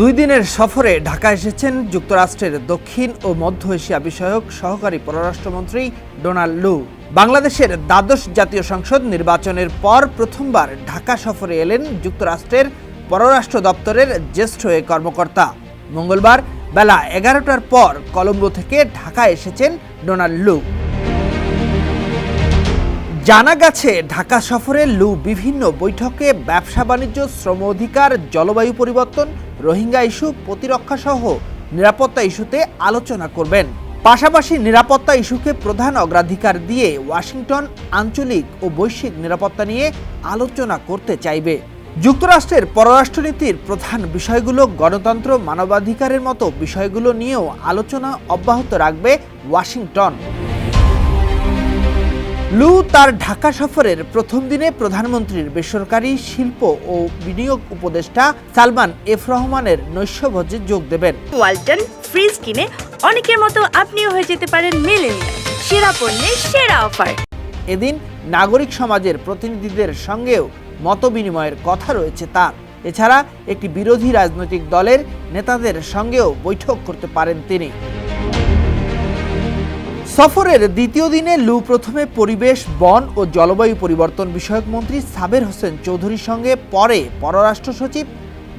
দুই দিনের সফরে ঢাকা এসেছেন যুক্তরাষ্ট্রের দক্ষিণ ও মধ্য এশিয়া বিষয়ক সহকারী পররাষ্ট্রমন্ত্রী ডোনাল্ড লু। বাংলাদেশের দ্বাদশ জাতীয় সংসদ নির্বাচনের পর প্রথমবার ঢাকা সফরে এলেন যুক্তরাষ্ট্রের পররাষ্ট্র দপ্তরের জ্যেষ্ঠ এ কর্মকর্তা। মঙ্গলবার বেলা এগারোটার পর কলম্বো থেকে ঢাকা এসেছেন ডোনাল্ড লু। জানা গেছে, ঢাকা সফরে লু বিভিন্ন বৈঠকে ব্যবসা বাণিজ্য শ্রম অধিকার, জলবায়ু পরিবর্তন রোহিঙ্গা ইস্যু প্রতিরক্ষা সহ নিরাপত্তা ইস্যুতে আলোচনা করবেন। পাশাপাশি নিরাপত্তা ইস্যুকে প্রধান অগ্রাধিকার দিয়ে ওয়াশিংটন আঞ্চলিক ও বৈশ্বিক নিরাপত্তা নিয়ে আলোচনা করতে চাইবে। যুক্তরাষ্ট্রের পররাষ্ট্রনীতির প্রধান বিষয়গুলো গণতন্ত্র মানবাধিকারের মতো বিষয়গুলো নিয়েও আলোচনা অব্যাহত রাখবে ওয়াশিংটন। লু তার ঢাকা সফরের প্রথম দিনে প্রধানমন্ত্রীর বেসরকারি শিল্প ও বিনিয়োগ উপদেষ্টা সালমান এফ রহমানের নৈশভোজে যোগ দেবেন। ওয়ালটন ফ্রিজ কিনে অনেকের মতো আপনিও হয়ে যেতে পারেন মেলেনিয়া সেরা পণ্যের সেরা অফার। এদিন নাগরিক সমাজের প্রতিনিধিদের সঙ্গেও মতবিনিময়ের কথা রয়েছে তার। এছাড়া একটি বিরোধী রাজনৈতিক দলের নেতাদের সঙ্গেও বৈঠক করতে পারেন তিনি। সফরের দ্বিতীয় দিনে লু প্রথমে পরিবেশ, বন ও জলবায়ু পরিবর্তন বিষয়ক মন্ত্রী সাবের হোসেন চৌধুরীর সঙ্গে, পরে পররাষ্ট্র সচিব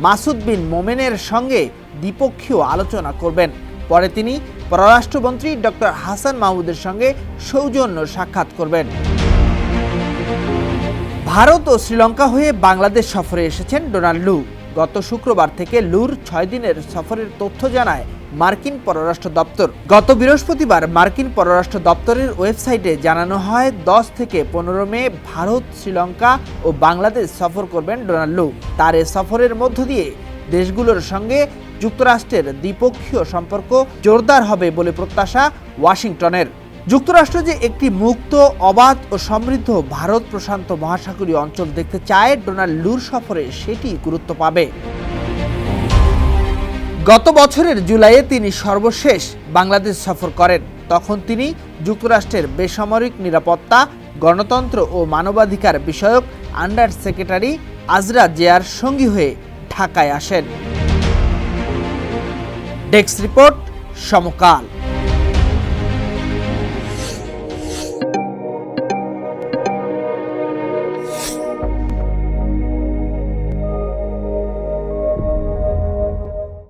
মাসুদ বিন মোমেনের সঙ্গে দ্বিপক্ষীয় আলোচনা করবেন। পরে তিনি পররাষ্ট্রমন্ত্রী ডক্টর হাসান মাহমুদের সঙ্গে সৌজন্য সাক্ষাৎ করবেন। ভারত ও শ্রীলঙ্কা হয়ে বাংলাদেশ সফরে এসেছেন ডোনাল্ড লু। গত শুক্রবার থেকে লুর ছয় দিনের সফরের তথ্য জানায় মার্কিন পররাষ্ট্র দপ্তর। গত বৃহস্পতিবার মার্কিন পররাষ্ট্র দপ্তরের ওয়েবসাইটে জানানো হয়, দশ থেকে পনেরো মে ভারত, শ্রীলঙ্কা ও বাংলাদেশ সফর করবেন ডোনাল্ড তার এ সফরের মধ্য দিয়ে দেশগুলোর সঙ্গে যুক্তরাষ্ট্রের দ্বিপক্ষীয় সম্পর্ক জোরদার হবে বলে প্রত্যাশা ওয়াশিংটনের। যুক্তরাষ্ট্র যে একটি মুক্ত, অবাধ ও সমৃদ্ধ ভারত প্রশান্ত মহাসাগরীয় অঞ্চল দেখতে চায়, ডোনাল্ড লুর সফরে সেটি গুরুত্ব পাবে। গত বছরের জুলাইয়ে তিনি সর্বশেষ বাংলাদেশ সফর করেন। তখন তিনি যুক্তরাষ্ট্রের বেসামরিক নিরাপত্তা, গণতন্ত্র ও মানবাধিকার বিষয়ক আন্ডার সেক্রেটারি আজরা জিয়ার সঙ্গী হয়ে ঢাকায় আসেন। Desk report Samakal.